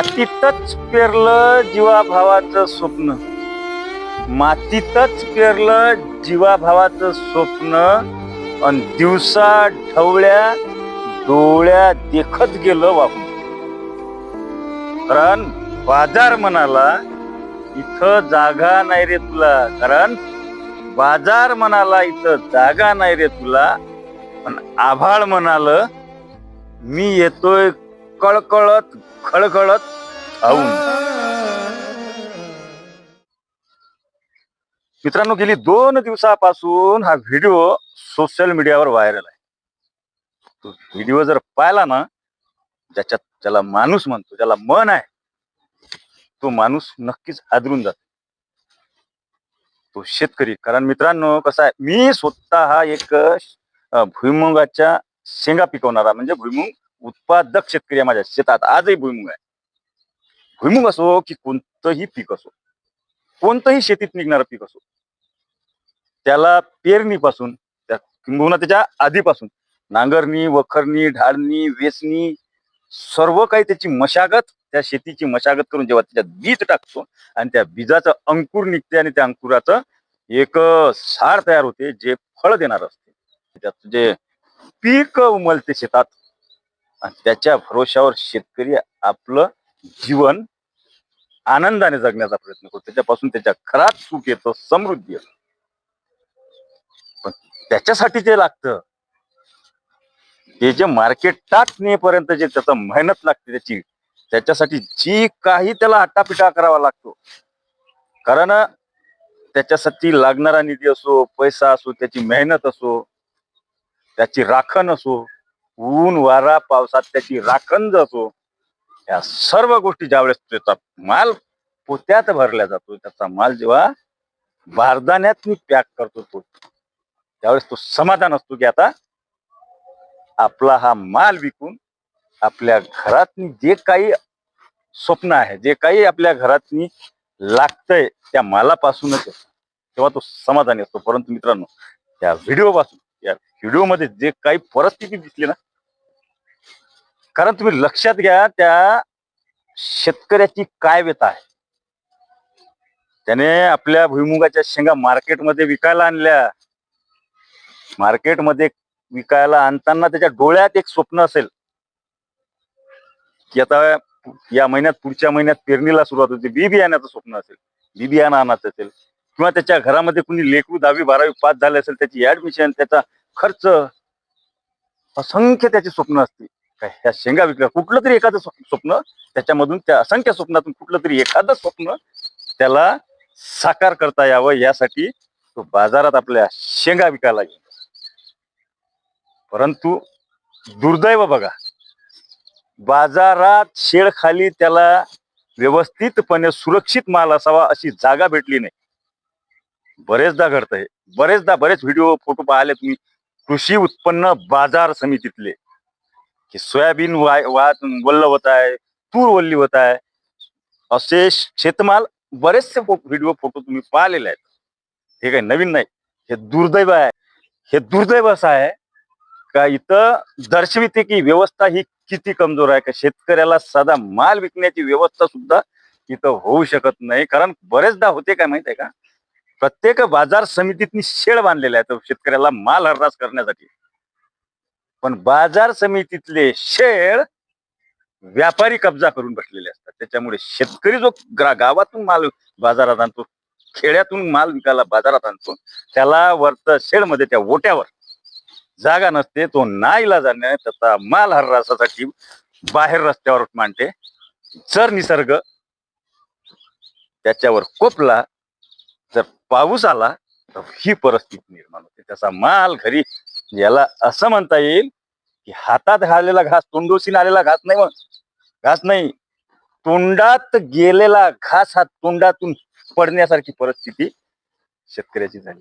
मातीतच पेरलं जीवाभावाचं स्वप्न. मातीतच पेरलं जीवाभावाचं स्वप्न आणि दिवसा ढवळ्या डोळ्या देखत गेलं वाहून. कारण बाजार म्हणाला इथं जागा नाही रे तुला. कारण बाजार म्हणाला इथं जागा नाही रे तुला. पण आभाळ म्हणाल मी येतोय कळकळत खळखळत खाऊन. मित्रांनो गेली दोन दिवसापासून हा व्हिडिओ सोशल मीडियावर व्हायरल आहे. तो व्हिडिओ जर पाहिला ना ज्याच्यात ज्याला माणूस म्हणतो ज्याला मन आहे तो माणूस नक्कीच हादरून जातो. तो शेतकरी. कारण मित्रांनो कसा आहे मी स्वतः हा एक भुईमुगाच्या शेंगा पिकवणारा म्हणजे भुईमुग उत्पादक शेतकरी आहे माझ्या शेतात आजही भुईमुग आहे. भुईमुग असो की कोणतंही पीक असो कोणतंही शेतीत निघणारं पीक असो त्याला पेरणीपासून त्या किंबहुना त्याच्या आधीपासून नांगरणी वखरणी ढाळणी वेचणी सर्व काही त्याची मशागत त्या शेतीची मशागत करून जेव्हा त्याच्यात बीज टाकतो आणि त्या बीजाचं अंकुर निघते आणि त्या अंकुराचं एक सार तयार होते जे फळ देणार असते. त्यात जे पीक उमलते शेतात आणि त्याच्या भरोशावर शेतकरी आपलं जीवन आनंदाने जगण्याचा प्रयत्न करतो. त्याच्यापासून त्याच्या घरात सुख येतं समृद्धी येतो. पण त्याच्यासाठी जे लागतं ते जे मार्केट टाक नेपर्यंत जे त्याचं मेहनत लागते त्याची त्याच्यासाठी जी काही त्याला आटापिटा करावा लागतो. कारण त्याच्यासाठी लागणारा निधी असो पैसा असो त्याची मेहनत असो त्याची राखण असो ऊन वारा पावसात त्याची राखण जातो या सर्व गोष्टी ज्यावेळेस त्याचा माल पोत्यात भरला जातो त्याचा माल जेव्हा बारदाण्यात मी पॅक करतो तो त्यावेळेस तो समाधान असतो की आता आपला हा माल विकून आपल्या घरात जे काही स्वप्न आहे जे काही आपल्या घरात लागतंय त्या मालापासूनच तेव्हा तो समाधानी असतो. परंतु मित्रांनो त्या व्हिडिओ पासून या व्हिडिओमध्ये जे काही परिस्थिती दिसली ना कारण तुम्ही लक्षात घ्या त्या शेतकऱ्याची काय व्यथा आहे. त्याने आपल्या भुईमुगाच्या शेंगा मार्केटमध्ये विकायला आणल्या. मार्केटमध्ये विकायला आणताना त्याच्या डोळ्यात एक स्वप्न असेल की आता या महिन्यात पुढच्या महिन्यात पेरणीला सुरुवात होते बी बियाण्याचं स्वप्न असेल बी बियाणं आणायचं असेल किंवा त्याच्या घरामध्ये कुणी लेकरू दहावी बारावी पास झाले असेल त्याची ऍडमिशन त्याचा खर्च असंख्य त्याची स्वप्न असते ह्या शेंगा विकल्या. कुठलं तरी एखादं स्वप्न त्याच्यामधून त्या असंख्य स्वप्नातून कुठलं तरी एखादं स्वप्न त्याला साकार करता यावं यासाठी तो बाजारात आपल्या शेंगा विकायला गेला परंतु दुर्दैव बघा बाजारात शेळ खाली त्याला व्यवस्थितपणे सुरक्षित माल असावा अशी जागा भेटली नाही. बरेचदा घडतंय. बरेचदा बरेच व्हिडिओ फोटो पाहिले तुम्ही. कृषी उत्पन्न बाजार समितीतले. की सोयाबीन वाय वात वल्ल होत आहे तूर वल्ली होत आहे. असे शेतमाल बरेचसे व्हिडिओ फोटो तुम्ही पाहिलेले आहेत. हे काही नवीन नाही. हे दुर्दैव आहे. हे दुर्दैव असं आहे का इथं दर्शविते की व्यवस्था ही किती कमजोर आहे का शेतकऱ्याला साधा माल विकण्याची व्यवस्था सुद्धा इथं होऊ शकत नाही. कारण बरेचदा होते काय माहिती आहे का? प्रत्येक बाजार समितीतनी शेड बांधलेले आहेत. शेतकऱ्याला माल हर्रास करण्यासाठी. पण बाजार समितीतले शेळ व्यापारी कब्जा करून बसलेले असतात. त्याच्यामुळे शेतकरी जो गावातून माल बाजारात आणतो खेड्यातून माल विकायला बाजारात आणतो त्याला वरत शेडमध्ये त्या ओट्यावर जागा नसते तो नाईला जाणे त्याचा माल हर्रासासाठी बाहेर रस्त्यावर मांडते. जर निसर्ग त्याच्यावर कोपला जर पाऊस आला तर ही परिस्थिती निर्माण होते. त्याचा माल घरी याला असं म्हणता येईल की हातात आलेला घास तोंडोसीन आलेला घास नाही मग घास नाही. तोंडात गेलेला घास हा तोंडातून पडण्यासारखी परिस्थिती शेतकऱ्याची झाली.